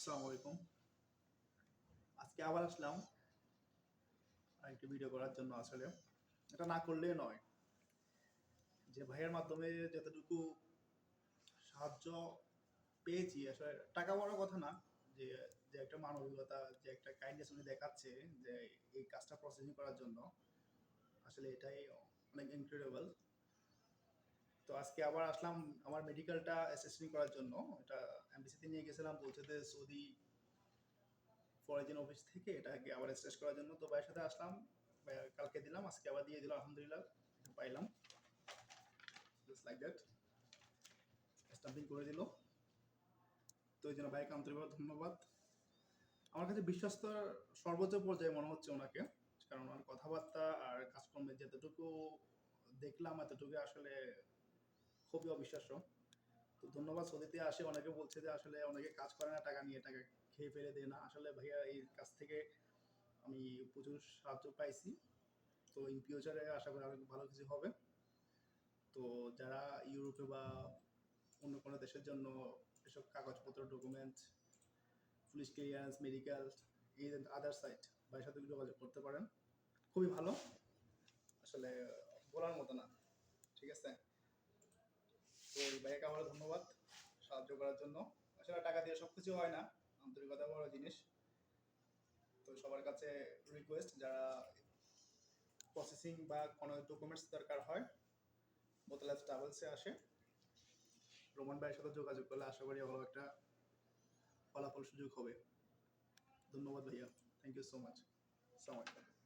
আসসালামু আলাইকুম। আজকে আবার আসলাম আরেকটি ভিডিও করার জন্য আসলে। এটা না করলে নয়। যে ভাইয়ের মাধ্যমে যতটুকু সাহায্য পেয়েছি, আসলে টাকা বড় কথা না, যে যে একটা মানবিকতা, যে একটা কাইন্ডনেস উনি দেখাচ্ছে, যে এই কাজটা প্রসেসিং করার জন্য, আসলে এটাই অনেক ইনক্রেডিবল তো আজকে আবার আসলাম আমার মেডিকেলটা অ্যাসেসিং করার জন্য। এটা এমবিসিতে নিয়ে গেছিলাম, বলছে যে সৌদি ফরেজিন অফিস থেকে এটাকে আবার অ্যাসেস করার জন্য। তো ভাইয়ের সাথে আসলাম কালকে দিলাম, আজকে আবার দিয়ে দিলাম আলহামদুলিল্লাহ পাইলাম। জাস্ট লাইক দ্যাট স্টাম্পিং করে দিল। তো এই জন্য ভাইকে আন্তরিকভাবে ধন্যবাদ। আমার কাছে বিশ্বস্ত সর্বোচ্চ পর্যায়ে মনে হচ্ছে ওনাকে, কারণ ওনার কথাবার্তা আর কাজকর্মের যতটুকু দেখলাম এতটুকু আসলে খুবই অবিশ্বাস্য। তো ধন্যবাদ সৌদিতে আসে অনেকে বলছে যে আসলে অনেকে কাজ করে না, টাকা নিয়ে টাকা খেয়ে ফেলে দেয় না। আসলে ভাইয়া এই কাজ থেকে আমি প্রচুর সাহায্য পাইছি। তো ইন ফিউচারে আশা করি আরও ভালো কিছু হবে। তো যারা ইউরোপে বা অন্য কোনো দেশের জন্য এসব কাগজপত্র ডকুমেন্ট পুলিশ ক্লিয়ারেন্স মেডিকেল এই আদার সাইট ভাইয়ের সাথে যোগাযোগ করতে পারেন। খুবই ভালো। আসলে বলার মতো না। ঠিক আছে? তো এই ভাইয়াকে আমার ধন্যবাদ সাহায্য করার জন্য। আসলে টাকা দিয়ে সব কিছু হয় না, আন্তরিকতা বড় জিনিস। তো সবার কাছে রিকোয়েস্ট যারা প্রসেসিং বা কোনো ডকুমেন্টস দরকার হয় বোতলাস ট্রাভেলসে আসে। রোমান ভাইয়ের সাথে যোগাযোগ করলে আশা করি ভালো একটা ফলাফল সুযোগ হবে। ধন্যবাদ ভাইয়া। থ্যাংক ইউ সো মাচ আসসালামু আলাইকুম।